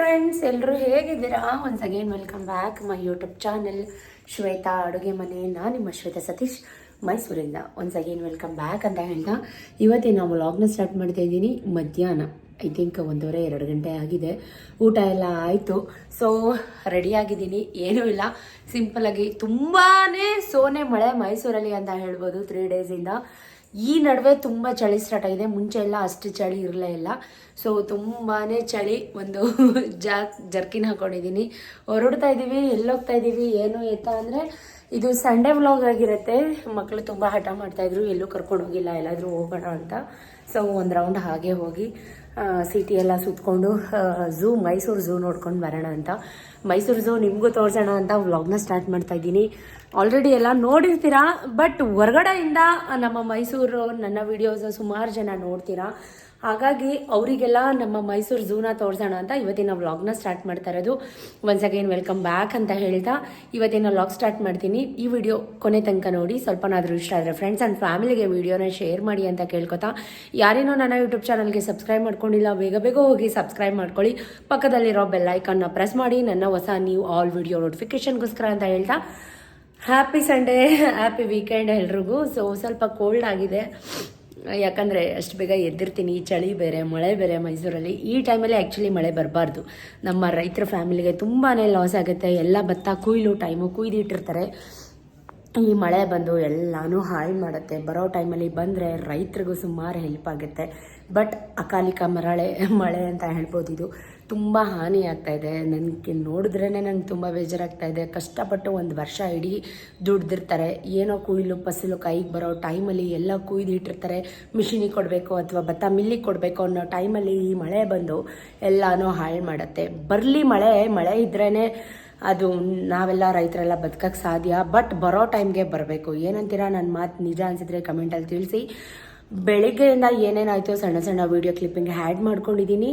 Friends ಎಲ್ಲರೂ ಹೇಗಿದ್ದೀರಾ? Once again welcome back my YouTube channel Shweta ಅಡುಗೆ ಮನೆ, ನಾನು ನಿಮ್ಮ ಶ್ವೇತಾ ಸತೀಶ್ ಮೈಸೂರಿಂದ. ಒನ್ಸ್ ಅಗೇನ್ ವೆಲ್ಕಮ್ ಬ್ಯಾಕ್ ಅಂತ ಹೇಳ್ತಾ, ಇವತ್ತಿನ ನಾವು ವ್ಲಾಗ್ನ ಸ್ಟಾರ್ಟ್ ಮಾಡ್ತಾ ಇದ್ದೀನಿ. ಮಧ್ಯಾಹ್ನ ಐ ಥಿಂಕ್ ಒಂದೂವರೆ, ಎರಡು ಗಂಟೆ ಆಗಿದೆ. ಊಟ ಎಲ್ಲ ಆಯಿತು. ಸೊ ರೆಡಿಯಾಗಿದ್ದೀನಿ ಏನೂ ಇಲ್ಲ. ಸಿಂಪಲಾಗಿ ತುಂಬಾ ಸೋನೆ ಮಳೆ ಮೈಸೂರಲ್ಲಿ ಅಂತ ಹೇಳ್ಬೋದು ತ್ರೀ ಡೇಸಿಂದ ಈ ನಡುವೆ ತುಂಬ ಚಳಿ ಸ್ಟಾರ್ಟ್ ಆಗಿದೆ. ಮುಂಚೆ ಎಲ್ಲ ಅಷ್ಟು ಚಳಿ ಇರಲೇ ಇಲ್ಲ. ಸೊ ತುಂಬಾ ಚಳಿ ಒಂದು ಜಾ, ಜರ್ಕಿನ್ ಹಾಕೊಂಡಿದ್ದೀನಿ ಹೊರಡ್ತಾ ಇದ್ದೀವಿ ಎಲ್ಲೋಗ್ತಾ ಇದ್ದೀವಿ ಏನು ಎತ್ತ ಅಂದರೆ, ಇದು ಸಂಡೇ ವ್ಲಾಗ್ ಆಗಿರುತ್ತೆ. ಮಕ್ಕಳು ತುಂಬ ಹಠ ಮಾಡ್ತಾಯಿದ್ರು ಎಲ್ಲೂ ಕರ್ಕೊಂಡು ಹೋಗಿಲ್ಲ. ಎಲ್ಲಾದರೂ ಹೋಗೋಣ ಅಂತ. ಸೊ ಒಂದು ರೌಂಡ್ ಹಾಗೆ ಹೋಗಿ ಸಿಟಿ ಎಲ್ಲ ಸುತ್ಕೊಂಡು ಝೂ ಮೈಸೂರು ಝೂ ನೋಡ್ಕೊಂಡು ಬರೋಣ ಅಂತ. ಮೈಸೂರು ಝೂ ನಿಮಗೂ ತೋರಿಸೋಣ ಅಂತ ವ್ಲಾಗ್ನ ಸ್ಟಾರ್ಟ್ ಮಾಡ್ತಾ ಇದ್ದೀನಿ ಆಲ್ರೆಡಿ ಎಲ್ಲ ನೋಡಿರ್ತೀರಾ? ಬಟ್ ಹೊರಗಡೆಯಿಂದ ನಮ್ಮ ಮೈಸೂರು, ನನ್ನ ವಿಡಿಯೋಸ್ ಸುಮಾರು ಜನ ನೋಡ್ತೀರಾ? ಹಾಗಾಗಿ ಅವರಿಗೆಲ್ಲ ನಮ್ಮ ಮೈಸೂರು ಝೂನ ತೋರಿಸೋಣ ಅಂತ ಇವತ್ತಿನ ವ್ಲಾಗ್ನ ಸ್ಟಾರ್ಟ್ ಮಾಡ್ತಾ ಇರೋದು. ಒನ್ಸ್ ಅಗೇನ್ ವೆಲ್ಕಮ್ ಬ್ಯಾಕ್ ಅಂತ ಹೇಳ್ತಾ ಇವತ್ತಿನ ವ್ಲಾಗ್ ಸ್ಟಾರ್ಟ್ ಮಾಡ್ತೀನಿ. ಈ ವಿಡಿಯೋ ಕೊನೆ ತನಕ ನೋಡಿ. ಸ್ವಲ್ಪನಾದರೂ ಇಷ್ಟ ಆದರೆ ಫ್ರೆಂಡ್ಸ್ ಆ್ಯಂಡ್ ಫ್ಯಾಮಿಲಿಗೆ ವಿಡಿಯೋನ ಶೇರ್ ಮಾಡಿ ಅಂತ ಕೇಳ್ಕೊತಾ. ಯಾರೇನೋ ನನ್ನ ಯೂಟ್ಯೂಬ್ ಚಾನಲ್ಗೆ ಸಬ್ಸ್ಕ್ರೈಬ್ ಮಾಡ್ಕೊಂಡಿಲ್ಲ, ಬೇಗ ಬೇಗ ಹೋಗಿ ಸಬ್ಸ್ಕ್ರೈಬ್ ಮಾಡ್ಕೊಳ್ಳಿ. ಪಕ್ಕದಲ್ಲಿರೋ ಬೆಲ್ಲೈಕನ್ನ ಪ್ರೆಸ್ ಮಾಡಿ. ನನ್ನ ಹೊಸ ನ್ಯೂ ಆಲ್ ವಿಡಿಯೋ ನೋಟಿಫಿಕೇಷನ್ಗೋಸ್ಕರ ಅಂತ ಹೇಳ್ತಾ. ಹ್ಯಾಪಿ ಸಂಡೇ ಹ್ಯಾಪಿ ವೀಕೆಂಡ್ ಎಲ್ರಿಗೂ. ಸೊ ಸ್ವಲ್ಪ ಕೋಲ್ಡ್ ಆಗಿದೆ. ಯಾಕಂದರೆ ಅಷ್ಟು ಬೇಗ ಎದ್ದಿರ್ತೀನಿ, ಚಳಿ ಬೇರೆ, ಮಳೆ ಬೇರೆ ಮೈಸೂರಲ್ಲಿ. ಈ ಟೈಮಲ್ಲಿ ಆ್ಯಕ್ಚುಲಿ ಮಳೆ ಬರಬಾರ್ದು. ನಮ್ಮ ರೈತರ ಫ್ಯಾಮಿಲಿಗೆ ತುಂಬಾ ಲಾಸ್ ಆಗುತ್ತೆ. ಎಲ್ಲ ಭತ್ತ ಕುಯ್ಲು ಟೈಮು ಕುಯ್ದಿಟ್ಟಿರ್ತಾರೆ. ಈ ಮಳೆ ಬಂದು ಎಲ್ಲನೂ ಹಾಳು ಮಾಡುತ್ತೆ. ಬರೋ ಟೈಮಲ್ಲಿ ಬಂದರೆ ರೈತರಿಗೂ ಸುಮಾರು ಹೆಲ್ಪ್ ಆಗುತ್ತೆ. ಬಟ್ ಅಕಾಲಿಕ ಮರಳೆ, ಮಳೆ ಅಂತ ಹೇಳ್ಬೋದು ಇದು ತುಂಬ ಹಾನಿ ಇದೆ. ನನಗೆ ನೋಡಿದ್ರೇ ನಂಗೆ ತುಂಬ ಬೇಜಾರಾಗ್ತಾ ಇದೆ. ಕಷ್ಟಪಟ್ಟು ಒಂದು ವರ್ಷ ಇಡೀ ದುಡ್ದಿರ್ತಾರೆ. ಏನೋ ಕುಯ್ಲು, ಫಸಲು ಕೈಗೆ ಬರೋ ಟೈಮಲ್ಲಿ ಎಲ್ಲ ಕುಯ್ದು ಇಟ್ಟಿರ್ತಾರೆ. ಮಿಷಿನಿಗೆ ಕೊಡಬೇಕು ಅಥವಾ ಭತ್ತ ಮಿಲ್ಲಿಗೆ ಕೊಡಬೇಕು ಅನ್ನೋ ಟೈಮಲ್ಲಿ ಈ ಮಳೆ ಬಂದು ಎಲ್ಲನೂ ಹಾಳು ಮಾಡುತ್ತೆ. ಬರಲಿ ಮಳೆ ಮಳೆ ಇದ್ರೇ ಅದು ನಾವೆಲ್ಲ ರೈತರೆಲ್ಲ ಬದುಕಕ್ಕೆ ಸಾಧ್ಯ. ಬಟ್ ಬರೋ ಟೈಮ್ಗೆ ಬರಬೇಕು. ಏನಂತೀರಾ ನನ್ನ ಮಾತು ನಿಜ ಅನಿಸಿದ್ರೆ ಕಮೆಂಟಲ್ಲಿ ತಿಳಿಸಿ. ಬೆಳಿಗ್ಗೆಯಿಂದ ಏನೇನಾಯಿತು ಸಣ್ಣ ಸಣ್ಣ ವೀಡಿಯೋ ಕ್ಲಿಪ್ಪಿಂಗ್ ಆ್ಯಡ್ ಮಾಡ್ಕೊಂಡಿದ್ದೀನಿ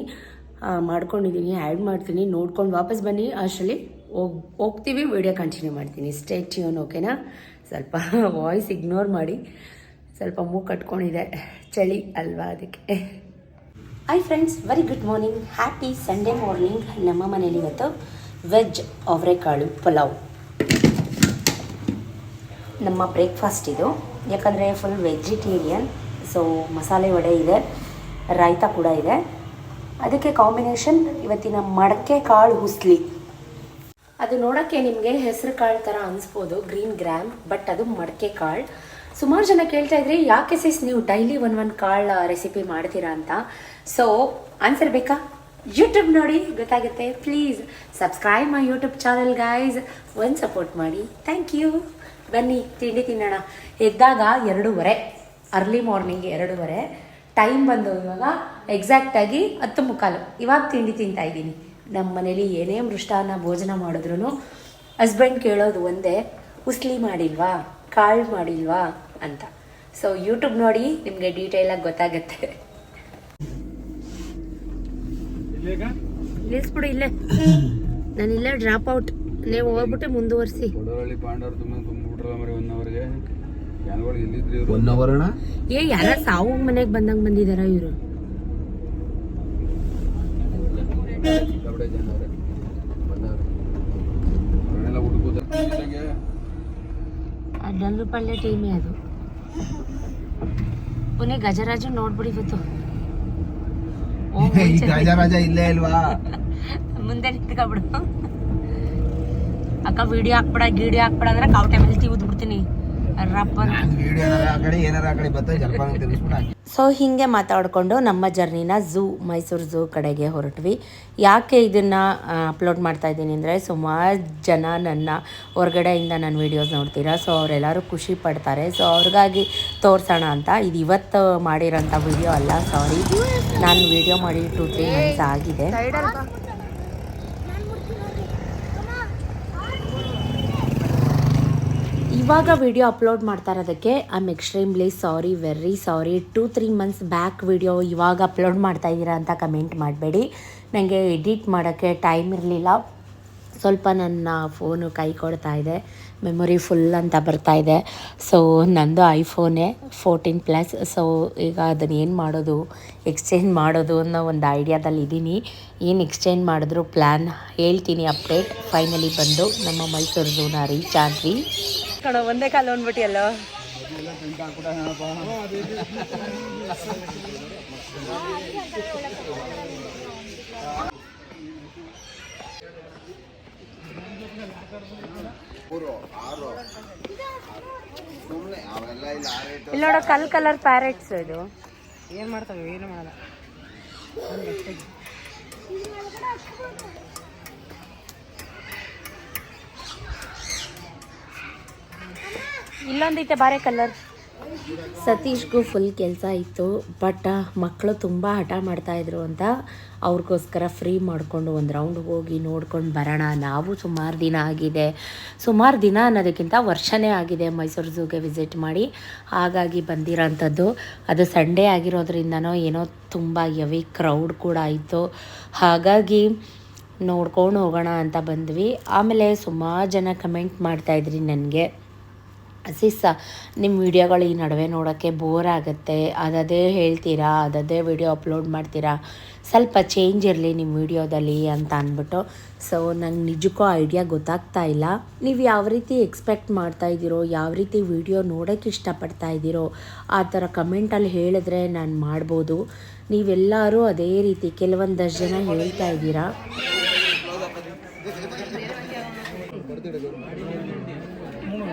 ಮಾಡ್ಕೊಂಡಿದ್ದೀನಿ ಆ್ಯಡ್ ಮಾಡ್ತೀನಿ. ನೋಡ್ಕೊಂಡು ವಾಪಸ್ ಬನ್ನಿ. ಅಷ್ಟರಲ್ಲಿ ಹೋಗ್, ಹೋಗ್ತೀವಿ. ವಿಡಿಯೋ ಕಂಟಿನ್ಯೂ ಮಾಡ್ತೀನಿ. ಸ್ಟೇ ಟ್ಯೂನ್ ಓಕೆನಾ ಸ್ವಲ್ಪ ವಾಯ್ಸ್ ಇಗ್ನೋರ್ ಮಾಡಿ. ಸ್ವಲ್ಪ ಮೂಗು ಕಟ್ಕೊಂಡಿದೆ. ಚಳಿ ಅಲ್ವಾ ಅದಕ್ಕೆ. Hi friends very good morning happy Sunday morning ನಮ್ಮ ಮನೇಲಿ ಇವತ್ತು ವೆಜ್ ಅವರೆಕಾಳು ಪಲಾವ್. ನಮ್ಮ ಬ್ರೇಕ್ಫಾಸ್ಟ್ ಇದು. ಯಾಕಂದರೆ ಫುಲ್ ವೆಜಿಟೇರಿಯನ್ ಸೊ ಮಸಾಲೆ ವಡೆ ಇದೆ ರಾಯ್ತ ಕೂಡ ಇದೆ. ಅದಕ್ಕೆ ಕಾಂಬಿನೇಷನ್ ಇವತ್ತಿನ ಮಡಕೆ ಕಾಳು ಹುಸ್ಲಿ. ಅದು ನೋಡೋಕ್ಕೆ ನಿಮಗೆ ಹೆಸರು ಕಾಳು ಥರ ಅನಿಸ್ಬೋದು ಗ್ರೀನ್ ಗ್ರ್ಯಾಮ್ ಬಟ್ ಅದು ಮಡಕೆ ಕಾಳು. ಸುಮಾರು ಜನ ಕೇಳ್ತಾ ಇದ್ರಿ, ಯಾಕೆ ಸಿಸ್ ನೀವು ಡೈಲಿ ಒನ್ ಒನ್ ಕಾಳು ರೆಸಿಪಿ ಮಾಡ್ತೀರಾ ಅಂತ? ಸೊ ಆನ್ಸರ್ ಬೇಕಾ? ಯೂಟ್ಯೂಬ್ ನೋಡಿ, ಗೊತ್ತಾಗುತ್ತೆ. Please subscribe my YouTube channel guys ಒಂದು ಸಪೋರ್ಟ್ ಮಾಡಿ. ಥ್ಯಾಂಕ್ ಯು ಬನ್ನಿ, ತಿಂಡಿ ತಿನ್ನೋಣ. ಎದ್ದಾಗ ಎರಡೂವರೆ. ಅರ್ಲಿ ಮಾರ್ನಿಂಗ್ ಎರಡೂವರೆ. ಟೈಮ್ ಬಂದು ಇವಾಗ ಎಕ್ಸಾಕ್ಟಾಗಿ ಹತ್ತು ಮುಕ್ಕಾಲು. ಇವಾಗ ತಿಂಡಿ ತಿಂತಾ ಇದ್ದೀನಿ. ನಮ್ಮ ಮನೇಲಿ ಏನೇ ಮೃಷ್ಟಾನ್ನ ಭೋಜನ ಮಾಡಿದ್ರು ಹಸ್ಬೆಂಡ್ ಕೇಳೋದು ಒಂದೇ ಉಸ್ಲಿ ಮಾಡಿಲ್ವಾ? ಕಾಳು ಮಾಡಿಲ್ವಾ? ಅಂತ. ಸೊ ಯೂಟ್ಯೂಬ್ ನೋಡಿ ನಿಮಗೆ ಡೀಟೇಲಾಗಿ ಗೊತ್ತಾಗುತ್ತೆ. ನಿಲ್ಸ್ಬಿಡು ಇಲ್ಲೇ. ನಾನು ಇಲ್ಲೇ ಡ್ರಾಪ್ ಔಟ್ ನೀವು ಹೋಗ್ಬಿಟ್ಟು ಮುಂದುವರಿಸಿ. ಒನ್ ಅವರ್ ಅಣ್ಣ? ಏ ಯಾರ ಸಾವು ಮನೆಗೆ ಬಂದಂಗೆ ಬಂದಿದಾರ ಇವರು. ಸಿಕ್ಕಾಪಟ್ಟೆ ಜನ ಅವ್ರೆ ಬಂದವ್ರೆ ಡಲ್ಲು ಪಲ್ಯ ಟೀಮೇ ಅದು. ಪುನೆ ಗಜರಾಜ ನೋಡ್ಬಿಡಿ ಇವತ್ತು. ಗಜರಾಜ ಇಲ್ಲೇ ಇಲ್ವಾ? ಮುಂದೆ ನಿಂತ್ಕೊಬಿಡು. ಅಕ್ಕ ವಿಡಿಯೋ ಹಾಕ್ಬೇಡ ಗೀಡಿ ಹಾಕ್ಬೇಡ ಅಂದ್ರೆ ಕಾವಟೆ ಟೈಮಲ್ಲಿ ತೀವ್ ಬಿಡ್ತೀನಿ ಸೊ ಹೀಗೆ ಮಾತಾಡಿಕೊಂಡು ನಮ್ಮ ಜರ್ನಿನ ಝೂ ಮೈಸೂರು ಝೂ ಕಡೆಗೆ ಹೊರಟ್ವಿ. ಯಾಕೆ ಇದನ್ನು ಅಪ್ಲೋಡ್ ಮಾಡ್ತಾ ಇದ್ದೀನಿ ಅಂದರೆ ಸುಮಾರು ಜನ ನನ್ನ ಹೊರಗಡೆಯಿಂದ ನನ್ನ ವಿಡಿಯೋಸ್ ನೋಡ್ತೀರಾ? ಸೊ ಅವರೆಲ್ಲರೂ ಖುಷಿ ಪಡ್ತಾರೆ. ಸೊ ಅವ್ರಿಗಾಗಿ ತೋರಿಸೋಣ ಅಂತ. ಇದು ಇವತ್ತು ಮಾಡಿರೋಂಥ ವಿಡಿಯೋ ಅಲ್ಲ ಸಾರಿ ನಾನು ವಿಡಿಯೋ ಮಾಡಿ ಟೂ ತ್ರೀ ಮಂತ್ಸ್ ಆಗಿದೆ. ಇವಾಗ ವಿಡಿಯೋ ಅಪ್ಲೋಡ್ ಮಾಡ್ತಾ ಇರೋದಕ್ಕೆ I am extremely sorry very sorry two three months back video ಇವಾಗ ಅಪ್ಲೋಡ್ ಮಾಡ್ತಾ ಇದ್ದೀರಾ ಅಂತ ಕಮೆಂಟ್ ಮಾಡಬೇಡಿ. ನನಗೆ ಎಡಿಟ್ ಮಾಡೋಕ್ಕೆ ಟೈಮ್ ಇರಲಿಲ್ಲ. ಸ್ವಲ್ಪ ನನ್ನ ಫೋನು ಕೈ ಕೊಡ್ತಾ ಇದೆ ಮೆಮೊರಿ ಫುಲ್ ಅಂತ ಬರ್ತಾ ಇದೆ. ಸೊ ನಂದು ಐಫೋನೇ ಫೋರ್ಟೀನ್ ಪ್ಲಸ್ ಸೊ ಈಗ ಅದನ್ನು ಏನು ಮಾಡೋದು? ಎಕ್ಸ್ಚೇಂಜ್ ಮಾಡೋದು ಅನ್ನೋ ಒಂದು ಐಡಿಯಾದಲ್ಲಿ ಇದ್ದೀನಿ ಏನು ಎಕ್ಸ್ಚೇಂಜ್ ಮಾಡಿದ್ರು ಪ್ಲ್ಯಾನ್ ಹೇಳ್ತೀನಿ ಅಪ್ಡೇಟ್ ಫೈನಲಿ ಬಂದು. ನಮ್ಮ ಮೈಸೂರು ಝೂನ ರೀಚ್ ಆದ್ವಿ. ಕಣ ಒಂದೇ ಕಾಲ ಅಂದ್ಬಿಟ್ಟಿಯಲ್ಲ ಸುಮ್ನೆ ಅವೆಲ್ಲ ಇಲ್ಲ ಆ ರೇಟ್ ಇಲ್ಲಿ ನೋಡೋ ಕಲ್ ಕಲರ್ ಪ್ಯಾರೆಟ್ಸ್ ಇದು. ಏನು ಮಾಡ್ತಾವ? ಏನು ಮಾಡಲ್ಲ. ಇಲ್ಲೊಂದೈತೆ ಬಾರೆ ಕಲರ್. ಸತೀಶ್ಗೂ ಫುಲ್ ಕೆಲಸ ಇತ್ತು ಬಟ್ ಮಕ್ಕಳು ತುಂಬ ಹಠ ಮಾಡ್ತಾಯಿದ್ರು ಅಂತ ಅವ್ರಿಗೋಸ್ಕರ ಫ್ರೀ ಮಾಡಿಕೊಂಡು ಒಂದು ರೌಂಡ್ ಹೋಗಿ ನೋಡ್ಕೊಂಡು ಬರೋಣ. ನಾವು ಸುಮಾರು ದಿನ ಆಗಿದೆ. ಸುಮಾರು ದಿನ ಅನ್ನೋದಕ್ಕಿಂತ ವರ್ಷನೇ ಆಗಿದೆ ಮೈಸೂರು ಝೂಗೆ ವಿಸಿಟ್ ಮಾಡಿ. ಹಾಗಾಗಿ ಬಂದಿರೋಂಥದ್ದು. ಅದು ಸಂಡೇ ಆಗಿರೋದ್ರಿಂದನೋ ಏನೋ ತುಂಬ ಹೆವಿ ಕ್ರೌಡ್ ಕೂಡ ಆಯಿತು ಹಾಗಾಗಿ ನೋಡ್ಕೊಂಡು ಹೋಗೋಣ ಅಂತ ಬಂದ್ವಿ. ಆಮೇಲೆ ಸುಮಾರು ಜನ ಕಮೆಂಟ್ ಮಾಡ್ತಾಯಿದ್ರಿ ನನಗೆ. ಸಿಸ್ ನಿಮ್ಮ ವಿಡಿಯೋಗಳು ಈ ನಡುವೆ ನೋಡೋಕ್ಕೆ ಬೋರ್ ಆಗುತ್ತೆ. ಅದದೇ ಹೇಳ್ತೀರಾ? ಅದದೇ ವಿಡಿಯೋ ಅಪ್ಲೋಡ್ ಮಾಡ್ತೀರಾ? ಸ್ವಲ್ಪ ಚೇಂಜ್ ಇರಲಿ ನಿಮ್ಮ ವಿಡಿಯೋದಲ್ಲಿ ಅಂತ ಅಂದ್ಬಿಟ್ಟು. ಸೊ ನಂಗೆ ನಿಜಕ್ಕೂ ಐಡಿಯಾ ಗೊತ್ತಾಗ್ತಾ ಇಲ್ಲ. ನೀವು ಯಾವ ರೀತಿ ಎಕ್ಸ್ಪೆಕ್ಟ್ ಮಾಡ್ತಾ ಇದ್ದೀರೋ, ಯಾವ ರೀತಿ ವಿಡಿಯೋ ನೋಡೋಕ್ಕೆ ಇಷ್ಟಪಡ್ತಾ ಇದ್ದೀರೋ, ಆ ಥರ ಕಮೆಂಟಲ್ಲಿ ಹೇಳಿದ್ರೆ ನಾನು ಮಾಡ್ಬೋದು. ನೀವೆಲ್ಲರೂ ಅದೇ ರೀತಿ ಕೆಲವೊಂದಷ್ಟು ಜನ ಹೇಳ್ತಾ ಇದ್ದೀರಾ?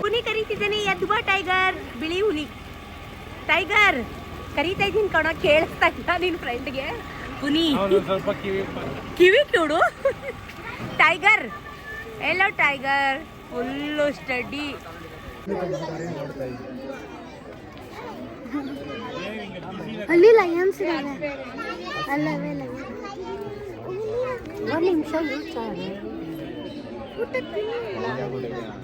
ಹುಲಿ ಕರೀತಿದ್ದೇನೆ ಎದ್ದು ಬಾ ಟೈಗರ್ ಬಿಳಿ ಹುಲಿ ಟೈಗರ್ ಕರೀತಾ ಇದ್ದೀನಿ ಕಣ ಕೇಳಿಸ್ತಾ ಇಲ್ಲ ನಿನ್ನ ಫ್ರೆಂಡ್ಗೆ ಹುನಿ ಸ್ವಲ್ಪ ಕಿವಿ ಕಿವಿ ಕಿಡು ಟೈಗರ್ ಎಲ್ಲೋ ಟೈಗರ್ ಫುಲ್ಲು ಸ್ಟಡಿ ಅಲ್ಲಿ ಲಯನ್ಸ್ ಇದಾವೆ ಅಲ್ಲವೇ ಲಯನ್ಸ್ ಒಂದು ನಿಮಿಷ ಅಲ್ಲಿ ಲಯನ್ಸ್ ಕೈ ಪರವಾಗಿಲ್ಲ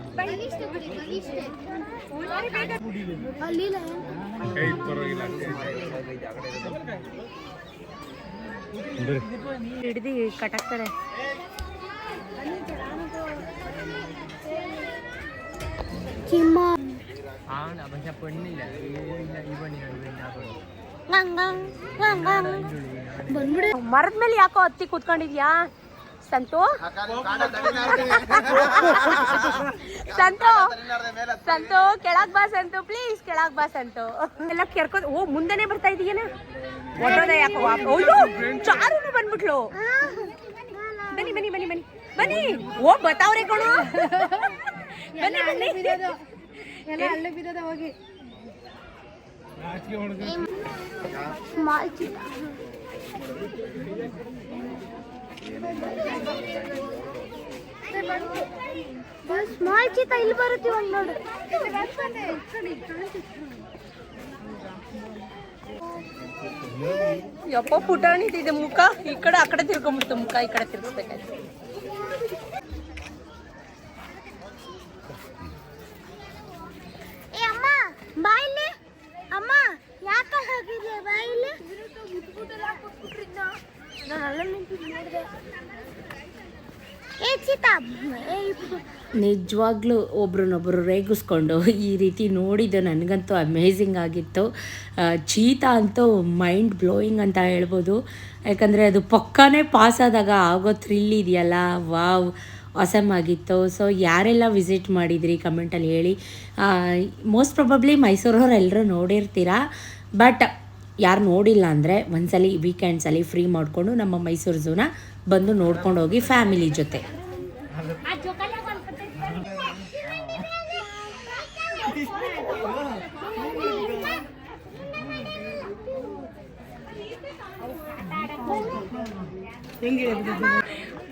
ಹಿಡ್ದು ಕಟಾಕ್ತಾರೆ ಮರದ ಮೇಲೆ ಯಾಕೋ ಹತ್ತಿ ಕುತ್ಕೊಂಡಿದ್ಯಾ? ಸಂತು? ಸಂತು ಸಂತು ಕೆಳಗ್ ಬಾ ಸಂತು ಪ್ಲೀಸ್ ಕೆಳಗ್ ಬಾ ಸಂತು. ಎಲ್ಲ ಕೆರ್ಕೊ ಓ ಮುಂದೆನೆ ಬರ್ತಾ ಇದೀಯನ? ಒಟ್ಟೋದೆ ಯಾಕೋ ಅಯ್ಯೋ ಚಾರುನು ಬಂದ್ಬಿಟ್ಲು. ಬನ್ನಿ ಬನ್ನಿ ಬನ್ನಿ ಬನ್ನಿ. ಬನ್ನಿ ಓ ಬತಾವ್ರೆ ಕಣು. ಬನ್ನಿ ಬನ್ನಿ. ಎಲ್ಲ ಅಲ್ಲೇ ಬಿದ್ದದ ಹೋಗಿ. ಸ್ಮಾಲ್ ಚಿಕ್ಕ. ಸ್ಮಾಲ್ ಚೀತ ಇಲ್ಲಿ ಬರುತ್ತೆ ಇವಾಗ ನೋಡು. ಯಪ್ಪ ಪುಟಾಣಿದಿದೆ ಮುಖ. ಈ ಕಡೆ ಆ ಕಡೆ ತಿರ್ಕೊಂಡ್ಬಿಡ್ತು ಮುಖ ಈ ಕಡೆ ತಿರ್ಗಿಸ್ಬೇಕಾಯ್ತು ಏ ಅಮ್ಮ ಬಾಯಿಲಿ ಅಮ್ಮ ಯಾಕೆ ಹೋಗಿದ್ದೆ ಬಾಯಿಲಿ ನಾನು ಅಲ್ಲ ನಿಂತಿದ್ದು ನೋಡಿದೆ ಏ ಚೀತಾ ಏ ಇಪ್ಪು. ನಿಜವಾಗ್ಲೂ ಒಬ್ರನ್ನೊಬ್ಬರು ರೇಗಿಸ್ಕೊಂಡು ಈ ರೀತಿ ನೋಡಿದ್ದು ನನಗಂತೂ ಅಮೇಝಿಂಗ್ ಆಗಿತ್ತು. ಚೀತಾ ಅಂತೂ ಮೈಂಡ್ ಬ್ಲೋಯಿಂಗ್ ಅಂತ ಹೇಳ್ಬೋದು. ಯಾಕಂದರೆ ಅದು ಪಕ್ಕನೇ ಪಾಸ್ ಆದಾಗ ಆಗೋ ಥ್ರಿಲ್ ಇದೆಯಲ್ಲ? ವಾವ್ ಅಸಮ್ ಆಗಿತ್ತು. ಸೊ ಯಾರೆಲ್ಲ ವಿಸಿಟ್ ಮಾಡಿದ್ರಿ? ಕಮೆಂಟಲ್ಲಿ ಹೇಳಿ. ಮೋಸ್ಟ್ ಪ್ರೊಬಬ್ಲಿ ಮೈಸೂರವ್ರು ಎಲ್ಲರೂ ನೋಡಿರ್ತೀರಾ? ಬಟ್ ಯಾರು ನೋಡಿಲ್ಲ ಅಂದರೆ ಒಂದ್ಸಲಿ ವೀಕೆಂಡ್ಸಲ್ಲಿ ಫ್ರೀ ಮಾಡಿಕೊಂಡು ನಮ್ಮ ಮೈಸೂರು ಝೂನ ಬಂದು ನೋಡ್ಕೊಂಡು ಹೋಗಿ ಫ್ಯಾಮಿಲಿ ಜೊತೆ.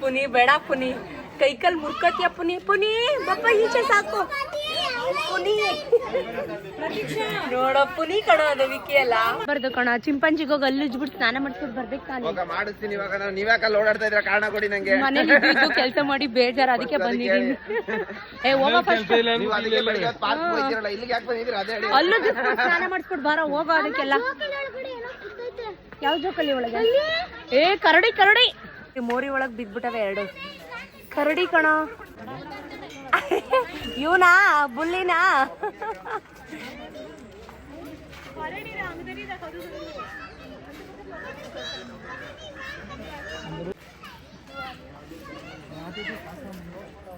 ಪುನಿ ಬೇಡ ಪುನಿ. ಕೈಕಲ್ ಮುರ್ಕೋತಿಯ ಪುನಿ. ಪುನಿ, ಬಪ್ಪ, ಈಚೆ ಸಾಕು. ಕಣ ಅದು ವಿಕಿ ಅಲ್ಲ ಬರ್ದು ಕಣ ಚಿಂಪಂಜಿಗೆ ಹೋಗಿ ಅಲ್ಲಿ ಉಜ್ಬಿಟ್ಟು ಸ್ನಾನ ಮಾಡ್ಕೊಂಡು ಬರ್ಬೇಕು ತಾನೆ. ಮಾಡಿಸ್ತೀನಿ ಇವಾಗ ನಾವು ನೀವ್ಯಾಕಲ್ಲಿ ಓಡಾಡ್ತಾ ಇದ್ರ ಕಾರಣ ಕೊಡಿ ನಂಗೆ. ಮನೇಲಿ ಕೆಲಸ ಮಾಡಿ ಬೇಜಾರು ಅದಕ್ಕೆ ಬಂದಿದ್ದೀನಿ. ಏ ಹೋಗ ಫಸ್ಟ್ ನೀವು ಅದಕ್ಕೆ ಪಾರ್ಕ್ ಹೋಗ್ತಿರಲ್ಲ ಇಲ್ಲಿಗೆ ಯಾಕೆ ಬಂದಿದ್ದೀರಾ? ಅದೇ ಹೇಳಿ ಅಲ್ಲೂ ಸ್ನಾನ ಮಾಡಿಸ್ಬಿಟ್ಟು ಬಾರ ಹೋಗೋ ಅದಕ್ಕೆಲ್ಲ. ಯಾವ ಜೋಕಲಿ ಒಳಗೆ? ಏ ಕರಡಿ ಕರಡಿ. ಮೋರಿ ಒಳಗ್ ಬಿದ್ಬಿಟ್ಟವೆ ಎರಡು. ಕರಡಿ ಕಣ. யூனா புல்லினா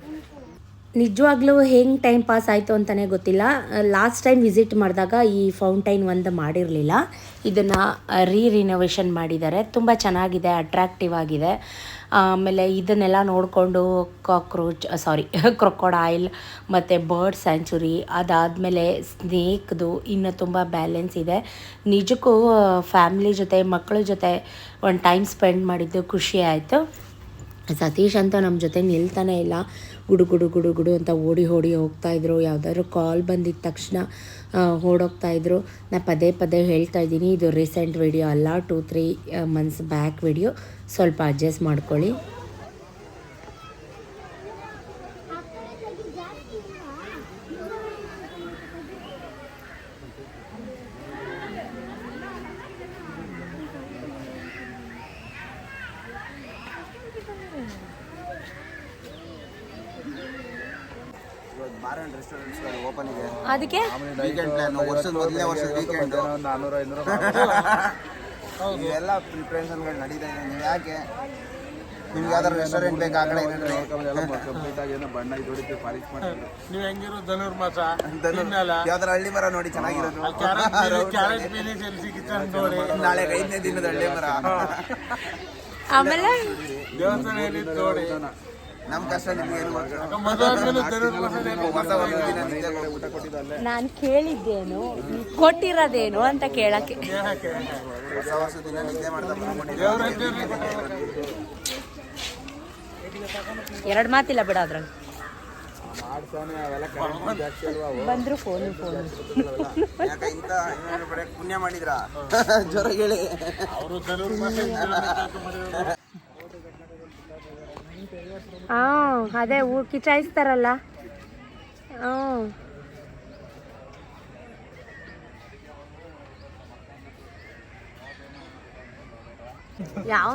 Thank you. ನಿಜವಾಗ್ಲೂ ಹೆಂಗೆ ಟೈಮ್ ಪಾಸ್ ಆಯಿತು ಅಂತಲೇ ಗೊತ್ತಿಲ್ಲ. ಲಾಸ್ಟ್ ಟೈಮ್ ವಿಸಿಟ್ ಮಾಡಿದಾಗ ಈ ಫೌಂಟೈನ್ ಒಂದು ಮಾಡಿರಲಿಲ್ಲ. ಇದನ್ನು ರೀ ರಿನೋವೇಷನ್ ಮಾಡಿದ್ದಾರೆ. ತುಂಬ ಚೆನ್ನಾಗಿದೆ ಅಟ್ರಾಕ್ಟಿವ್ ಆಗಿದೆ. ಆಮೇಲೆ ಇದನ್ನೆಲ್ಲ ನೋಡಿಕೊಂಡು ಕಾಕ್ರೋಚ್ ಸಾರಿ ಕ್ರೊಕೊಡೈಲ್ ಮತ್ತು ಬರ್ಡ್ ಸ್ಯಾಂಚುರಿ ಅದಾದಮೇಲೆ ಸ್ನೇಕ್ದು ಇನ್ನೂ ತುಂಬ ಬ್ಯಾಲೆನ್ಸ್ ಇದೆ. ನಿಜಕ್ಕೂ ಫ್ಯಾಮ್ಲಿ ಜೊತೆ, ಮಕ್ಕಳ ಜೊತೆ ಒಂದು ಟೈಮ್ ಸ್ಪೆಂಡ್ ಮಾಡಿದ್ದು ಖುಷಿ ಆಯಿತು. ಸತೀಶ್ ಅಂತ ನಮ್ಮ ಜೊತೆ ನಿಲ್ತಾನೆ ಇಲ್ಲ. ಗುಡು ಗುಡು ಗುಡು ಗುಡು ಅಂತ ಓಡಿ ಓಡಿ ಹೋಗ್ತಾ ಇದ್ರು. ಯಾವ್ದಾದ್ರು ಕಾಲ್ ಬಂದಿದ್ದ ತಕ್ಷಣ ಓಡೋಗ್ತಾಯಿದ್ರು ಓಡೋಗ್ತಾ ಇದ್ರು. ನಾ ಪದೇ ಪದೇ ಹೇಳ್ತಾ ಇದ್ದೀನಿ, ಇದು ರೀಸೆಂಟ್ ವಿಡಿಯೋ ಅಲ್ಲ two three months back video ಸ್ವಲ್ಪ ಅಡ್ಜಸ್ಟ್ ಮಾಡ್ಕೊಳ್ಳಿ. ಇವತ್ತು ಬಾರ್ ಅಂಡ್ ರೆಸ್ಟೋರೆಂಟ್ಸ್ ಓಪನ್ ಇದೆ ಅದಕ್ಕೆ ವೀಕೆಂಡ್ ಪ್ಲಾನ್ ವರ್ಷದ ಮೊದಲನೇ ವರ್ಷದ ವೀಕೆಂಡ್ ನಾನ್ನೂರ ಐನೂರು ಇವೆಲ್ಲ ಪ್ರಿಪ್ರೇಷನ್ಗಳು ನಡೀತಾ ಇದೆ. ನೀವು ಯಾಕೆ? ನಿಮ್ಗೆ ಯಾವ್ದಾರು ರೆಸ್ಟೋರೆಂಟ್ ಬೇಕು? ಆ ಕಡೆ ಏನಾದ್ರು? ಕಂಪ್ಲೀಟ್ ಆಗಿ ಏನೋ ಬಣ್ಣ ಇದು ಹೊಡಿತೀವಿ ಪಾಲಿಶ್ ಮಾಡ್ತೀವಿ. ನೀವು ಹೆಂಗಿರೋ ಧನುರ್ಮಾಸ ಯಾವ್ದಾರು ಹಳ್ಳಿ ಮರ ನೋಡಿ ಚೆನ್ನಾಗಿರೋದು. ನಾಳೆ ಐದನೇ ದಿನದ ಹಳ್ಳಿ ಮರ. ಆಮೇಲೆ? ದೇವಸ್ಥಾನ. ಕಷ್ಟ ನಿಮ್ಗೆ ನಾನು ಕೇಳಿದ್ದೇನು ಕೊಟ್ಟಿರೋದೇನು ಅಂತ ಕೇಳಕ್ಕೆ. ಹೊಸ ವರ್ಷ ದಿನ ನಿದ್ದೆ ಮಾಡ್ತಾ ಎರಡು ಮಾತಿಲ್ಲ ಬಿಡ ಅದ್ರಲ್ಲಿ. ಬಂದ್ರು ಫೋನ್ ಫೋನ್ ಪುಣ್ಯ ಮಾಡಿದ್ರ? ಜ್ವರ ಹೇಳಿ ಅದೇ ಹೂ ಕಿಚಾಯಿಸ್ತಾರಲ್ಲ ಯಾವ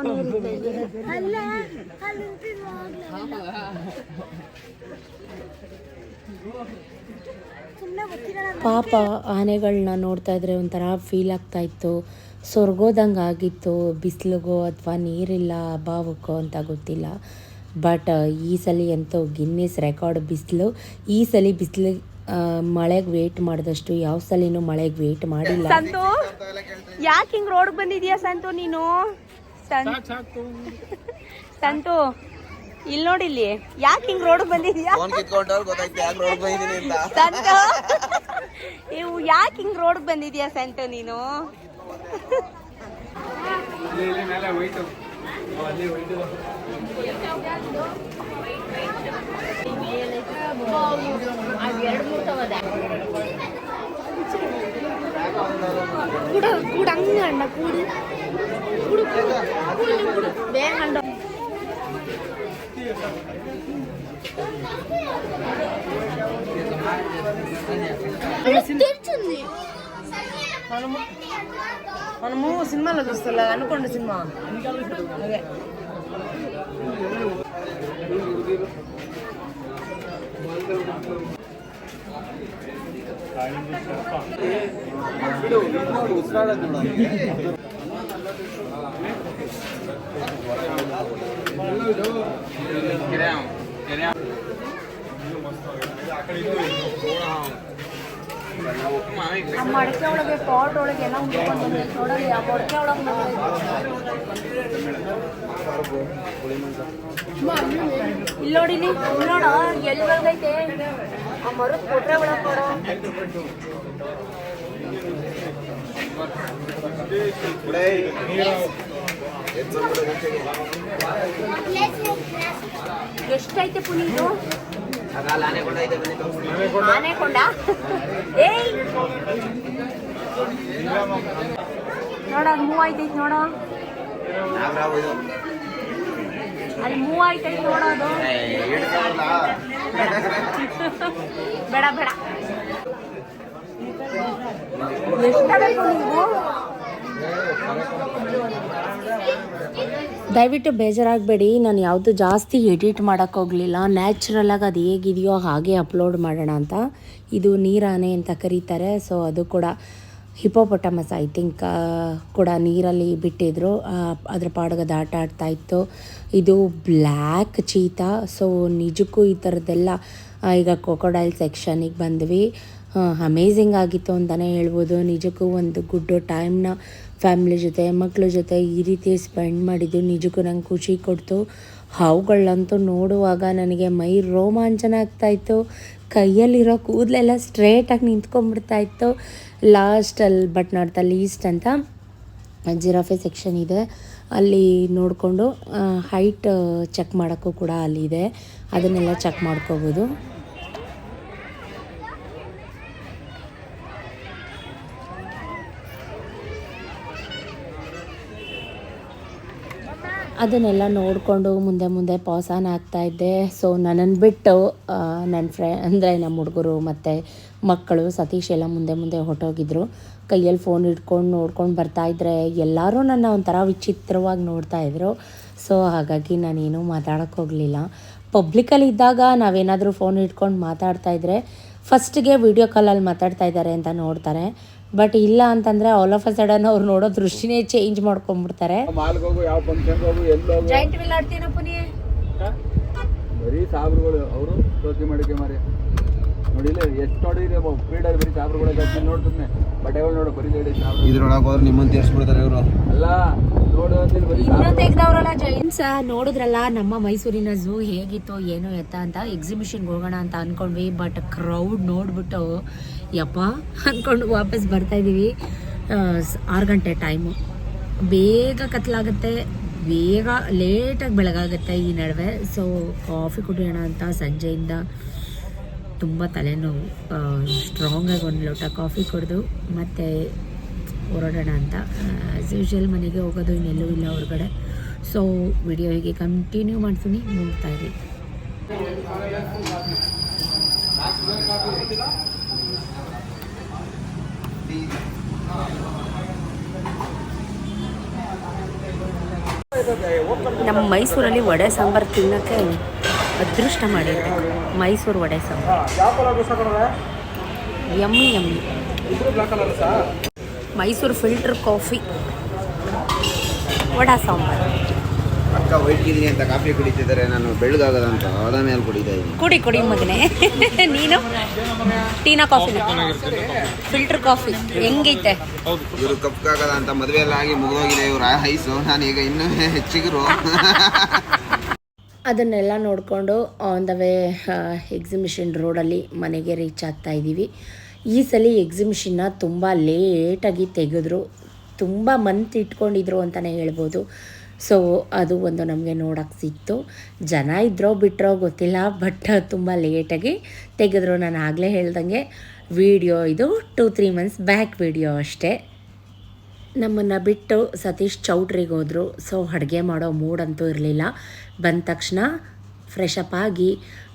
ಪಾಪ ಆನೆಗಳನ್ನ ನೋಡ್ತಾ ಇದ್ರೆ ಒಂಥರ ಫೀಲ್ ಆಗ್ತಾ ಇತ್ತು. ಸೊರ್ಗೋದಂಗೆ ಆಗಿತ್ತು. ಬಿಸಿಲಿಗೋ ಅಥವಾ ನೀರಿಲ್ಲ, ಅಭಾವಕ್ಕೋ ಅಂತ ಗೊತ್ತಿಲ್ಲ. ಬಟ್ ಈ ಸಲ ಅಂತೂ ಗಿನ್ನಿಸ್ ರೆಕಾರ್ಡ್ ಬಿಸಿಲು. ಈ ಸಲ ಬಿಸಿಲು ಮಳೆಗೆ ವೇಟ್ ಮಾಡಿದಷ್ಟು ಯಾವ ಸಲಿನೂ ಮಳೆಗೆ ವೇಟ್ ಮಾಡಿಲ್ಲ. ಸಂತು ಯಾಕೆ ಹಿಂಗೆ ರೋಡ್ ಬಂದಿದ್ಯಾ ಸಂತು ನೀನು? ಸಂತು ಇಲ್ಲಿ. ನೋಡಿಲ್ಲಿ ಯಾಕೆ ಹಿಂಗೆ ರೋಡ್ ಬಂದಿದ್ಯಾ? ಫೋನ್ ಕಿತ್ಕೊಂಡವ್ರು ಗೊತ್ತಾಯ್ತು ಯಾಕೆ ರೋಡ್ ಬಂದಿದ್ದೀನಿ ಅಂತ. ಸಂತು ಇವು ಯಾಕೆ ಹಿಂಗ್ ರೋಡ್ ಬಂದಿದ್ಯಾ ಸಂತು ನೀನು? ಇಲ್ಲಿ ಇಲ್ಲಿ ಮೇಲೆ ಹೋಯ್ತು ಅಲ್ಲಿ ಹೋಯ್ತು ಕೂಡು ಕೂಡು ಹಂಗ ಅಣ್ಣ మనము మనము సినిమాలో చూస్తా అనుకోండి సినిమా. అదే. అక్కడ ಆ ಮಡಕೆ ಒಳಗೆ ಪಾಟ್ ಒಳಗೆ ಎಲ್ಲ ಮುಚ್ಕೊಂಡು ನೋಡೋಣ ಆ ಮಡಕೆ ಒಳಗೆ ಇಲ್ಲಿ ಇಲ್ಲಿ ನೋಡ, ಎಲ್ಲಿ ಬಂದೈತೆ? ಆ ಮರದ ಕೊಟ್ರೆ ಒಳಗೆ ಕೊಡೋ ಎಷ್ಟೈತೆ ಪುನೀತು? ಆನೆಕೊಂಡ ಏಯ್! ನೋಡ ಮೂವ್ ಆಯ್ತೈತಿ ನೋಡೋ. ಅಲ್ಲಿ ಮೂವ್ ಆಯ್ತೈತಿ ನೋಡೋದು ಬೇಡ ಬೇಡ. ಎಷ್ಟಾಗಬೇಕು ನೀವು? ದಯವಿಟ್ಟು ಬೇಜಾರಾಗಬೇಡಿ. ನಾನು ಯಾವುದು ಜಾಸ್ತಿ ಎಡಿಟ್ ಮಾಡೋಕ್ಕೆ ಹೋಗಲಿಲ್ಲ. ನ್ಯಾಚುರಲಾಗಿ ಅದು ಹೇಗಿದೆಯೋ ಹಾಗೆ ಅಪ್ಲೋಡ್ ಮಾಡೋಣ ಅಂತ. ಇದು ನೀರಾನೆ ಅಂತ ಕರೀತಾರೆ. ಸೊ ಅದು ಕೂಡ ಹಿಪೋಪೊಟಮಸ್ ಐ ಥಿಂಕ್ ಕೂಡ ನೀರಲ್ಲಿ ಬಿಟ್ಟಿದ್ರು. ಅದರ ಪಾಡ್ಗೆ ಆಟ ಆಡ್ತಾ ಇತ್ತು. ಇದು ಬ್ಲ್ಯಾಕ್ ಚೀತಾ. ಸೊ ನಿಜಕ್ಕೂ ಈ ಥರದ್ದೆಲ್ಲ ಈಗ ಕೊಕೊಡೈಲ್ ಸೆಕ್ಷನಿಗೆ ಬಂದ್ವಿ. ಅಮೇಝಿಂಗ್ ಆಗಿತ್ತು ಅಂತಲೇ ಹೇಳ್ಬೋದು. ನಿಜಕ್ಕೂ ಒಂದು ಗುಡ್ ಟೈಮ್ನ ಫ್ಯಾಮಿಲಿ ಜೊತೆ ಮಕ್ಕಳ ಜೊತೆ ಈ ರೀತಿ ಸ್ಪೆಂಡ್ ಮಾಡಿದ್ದು ನಿಜಕ್ಕೂ ನಂಗೆ ಖುಷಿ ಕೊಡ್ತು. ಹಾವುಗಳಂತೂ ನೋಡುವಾಗ ನನಗೆ ಮೈ ರೋಮಾಂಚನ ಆಗ್ತಾಯಿತ್ತು ಕೈಯಲ್ಲಿರೋ ಕೂದಲೆಲ್ಲ ಸ್ಟ್ರೇಟಾಗಿ ನಿಂತ್ಕೊಂಡ್ಬಿಡ್ತಾ ಇತ್ತು. ಲಾಸ್ಟಲ್ಲಿ ಬಟ್ ದ ಲೀಸ್ಟ್ ಅಂತ ಜಿರಾಫೆ ಸೆಕ್ಷನ್ ಇದೆ. ಅಲ್ಲಿ ನೋಡಿಕೊಂಡು ಹೈಟ್ ಚೆಕ್ ಮಾಡೋಕ್ಕೂ ಕೂಡ ಅಲ್ಲಿದೆ ಅದನ್ನೆಲ್ಲ ಚೆಕ್ ಮಾಡ್ಕೋಬೋದು. ಅದನ್ನೆಲ್ಲ ನೋಡಿಕೊಂಡು ಮುಂದೆ ಮುಂದೆ ಪಾಸಾನ್ ಆಗ್ತಾ ಇದ್ದೆ. ಸೊ ನನ್ನನ್ನು ಬಿಟ್ಟು ನನ್ನ ಫ್ರೆ, ಅಂದರೆ ನಮ್ಮ ಹುಡುಗರು ಮತ್ತು ಮಕ್ಕಳು ಸತೀಶ್ ಎಲ್ಲ ಮುಂದೆ ಮುಂದೆ ಹೊರಟೋಗಿದ್ರು. ಕೈಯಲ್ಲಿ ಫೋನ್ ಇಟ್ಕೊಂಡು ನೋಡ್ಕೊಂಡು ಬರ್ತಾಯಿದ್ರೆ ಎಲ್ಲರೂ ನನ್ನ ಒಂಥರ ವಿಚಿತ್ರವಾಗಿ ನೋಡ್ತಾ ಇದ್ರು. ಸೊ ಹಾಗಾಗಿ ನಾನೇನು ಮಾತಾಡೋಕ್ಕೋಗಲಿಲ್ಲ ಪಬ್ಲಿಕಲ್ಲಿ ಇದ್ದಾಗ ನಾವೇನಾದರೂ ಫೋನ್ ಇಟ್ಕೊಂಡು ಮಾತಾಡ್ತಾ ಇದ್ರೆ ಫಸ್ಟಿಗೆ ವಿಡಿಯೋ ಕಾಲಲ್ಲಿ ಮಾತಾಡ್ತಾ ಇದ್ದಾರೆ ಅಂತ ನೋಡ್ತಾರೆ. ಬಟ್ ಇಲ್ಲ ಅಂತಂದರೆ ಆಲ್ ಆಫ್ ಅ ಸಡನ್ ಅವ್ರು ನೋಡೋ ದೃಷ್ಟಿನೇ ಚೇಂಜ್ ಮಾಡ್ಕೊಂಡ್ಬಿಡ್ತಾರೆ. ಬರೀ ಸಾಬ್ರುಗಳು ಅವರು ಶೋಕಿ ಮಾಡಿಕೆ ಮಾರಿ. ನೋಡಿಲ್ಲ ಎಷ್ಟು ನೋಡಿದ್ರೆ ಫೀಲ್ಡಲ್ಲಿ ಬರೀ ಸಾಬ್ರುಗಳು ಜಾಸ್ತಿ ನೋಡ್ತಾನೆ ಬಟ್ಟೆಗಳು ನೋಡು ಬರೀ ಲೇಡಿ ಸಾಬ್ರು ಇದ್ರೊಳಗೆ ಹೋದ್ರೆ ನಿಮ್ಮನ್ನು ತೀರಿಸ್ಬಿಡ್ತಾರೆ ಇವರು. ಅಲ್ಲ ನೋಡು ಅಂತೀನಿ ಬರೀ ಇನ್ನೂ ತೆಗ್ದವ್ರಲ್ಲ ಜೈನ್ಸ ನೋಡಿದ್ರಲ್ಲ ನಮ್ಮ ಮೈಸೂರಿನ ಝೂ ಹೇಗಿತ್ತು ಏನು ಎತ್ತ ಅಂತ ಎಕ್ಸಿಬಿಷನ್ಗೆ ಹೋಗೋಣ ಅಂತ ಅನ್ಕೊಂಡ್ವಿ. ಬಟ್ ಕ್ರೌಡ್ ನೋಡ್ಬಿಟ್ಟು ಯಪ್ಪ ಅಂದ್ಕೊಂಡು ವಾಪಸ್ ಬರ್ತಾ ಇದೀವಿ. ಆರು ಗಂಟೆ ಟೈಮು ಬೇಗ ಕತ್ಲಾಗುತ್ತೆ ಬೇಗ ಲೇಟಾಗಿ ಬೆಳಗಾಗುತ್ತೆ ಈ ನಡುವೆ. ಸೊ ಕಾಫಿ ಕುಡಿಯೋಣ ಅಂತ ಸಂಜೆಯಿಂದ. ತುಂಬ ತಲೆನೋವು ಸ್ಟ್ರಾಂಗಾಗಿ ಒಂದು ಲೋಟ ಕಾಫಿ ಕುಡಿದು ಮತ್ತು ಹೊರಡೋಣ ಅಂತ. ಆ್ಯಸ್ ಯೂಶಲ್ ಮನೆಗೆ ಹೋಗೋದು ಇನ್ನೆಲ್ಲೂ ಇಲ್ಲ ಹೊರಗಡೆ. ಸೊ ವಿಡಿಯೋ ಹೀಗೆ ಕಂಟಿನ್ಯೂ ಮಾಡ್ತೀನಿ ನೋಡ್ತಾ ಇರಿ. ನಮ್ಮ ಮೈಸೂರಲ್ಲಿ ವಡೆ ಸಾಂಬಾರು ತಿನ್ನೋಕ್ಕೆ ಅದೃಷ್ಟ ಮಾಡಿರ್ಬೇಕು. Mysuru vada sambar. Yummy yummy. Mysuru filter coffee. Vada sambar. ಅಕ್ಕ ವೈಟ್ ಗಿದ್ದೀನಿ ಅಂತ ಕಾಫಿ ಕುಡಿತಿದ್ದಾರೆ. ನಾನು ಬೆಳ್ಳಗಾಗದಂತ ಅದ ಮೇಲೆ ಕುಡಿತಾ ಇದ್ದೀನಿ. ಕುಡಿ ಕುಡಿ ಮಗನೇ. ನೀನು? ಟೀನಾ ಕಾಫಿ ಫಿಲ್ಟರ್ ಕಾಫಿ. ಹೆಂಗೈತೆ? ಇವರು ಕಪ್ಪಾಗದ ಅಂತ ಮದುವೆ ಎಲ್ಲ ಆಗಿ ಮುಗಿದೋಗಿದೆ ಇವ್ರ ಐಸು. ನಾನೀಗ ಇನ್ನೂ ಹೆಚ್ಚಿಗರು. ಅದನ್ನೆಲ್ಲ ನೋಡಿಕೊಂಡು ಆನ್ ದ ವೇ ಎಕ್ಸಿಬಿಷನ್ ರೋಡಲ್ಲಿ ಮನೆಗೆ ರೀಚ್ ಆಗ್ತಾ ಇದ್ದೀವಿ. ಈ ಸಲ ಎಕ್ಸಿಬಿಷನ್ನ ತುಂಬ ಲೇಟಾಗಿ ತೆಗೆದ್ರು. ತುಂಬ ಮಂತ್ ಇಟ್ಕೊಂಡಿದ್ರು ಅಂತಲೇ ಹೇಳ್ಬೋದು. ಸೊ ಅದು ಒಂದು ನಮಗೆ ನೋಡೋಕ್ಕೆ ಸಿಕ್ತು. ಜನ ಇದ್ರೋ ಬಿಟ್ಟರೋ ಗೊತ್ತಿಲ್ಲ ಬಟ್ ತುಂಬ ಲೇಟಾಗಿ ತೆಗೆದ್ರು. ನಾನು ಆಗಲೇ ಹೇಳ್ದಂಗೆ ವಿಡಿಯೋ ಇದು two three months back video ಅಷ್ಟೇ. ನಮ್ಮನ್ನು ಬಿಟ್ಟು ಸತೀಶ್ ಚೌಟ್ರಿಗೆ ಹೋದರು. ಸೊ ಅಡುಗೆ ಮಾಡೋ ಮೂಡ್ ಅಂತೂ ಇರಲಿಲ್ಲ. ಬಂದ ತಕ್ಷಣ ಫ್ರೆಶ್ ಅಪ್ ಆಗಿ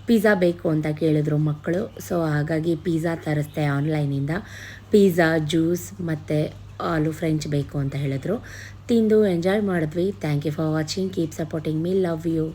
ಪಿಜ್ಜಾ ಬೇಕು ಅಂತ ಕೇಳಿದ್ರು ಮಕ್ಕಳು. ಸೊ ಹಾಗಾಗಿ ಪಿಜ್ಜಾ ತರಿಸ್ದೆ ಆನ್ಲೈನಿಂದ ಪಿಜ್ಜಾ ಜ್ಯೂಸ್ ಮತ್ತು ಆಲೂ ಫ್ರೆಂಚ್ ಬೇಕು ಅಂತ ಹೇಳಿದ್ರು. ತಿಂದು ಎಂಜಾಯ್ ಮಾಡಿದ್ವಿ. Thank you for watching keep supporting me love you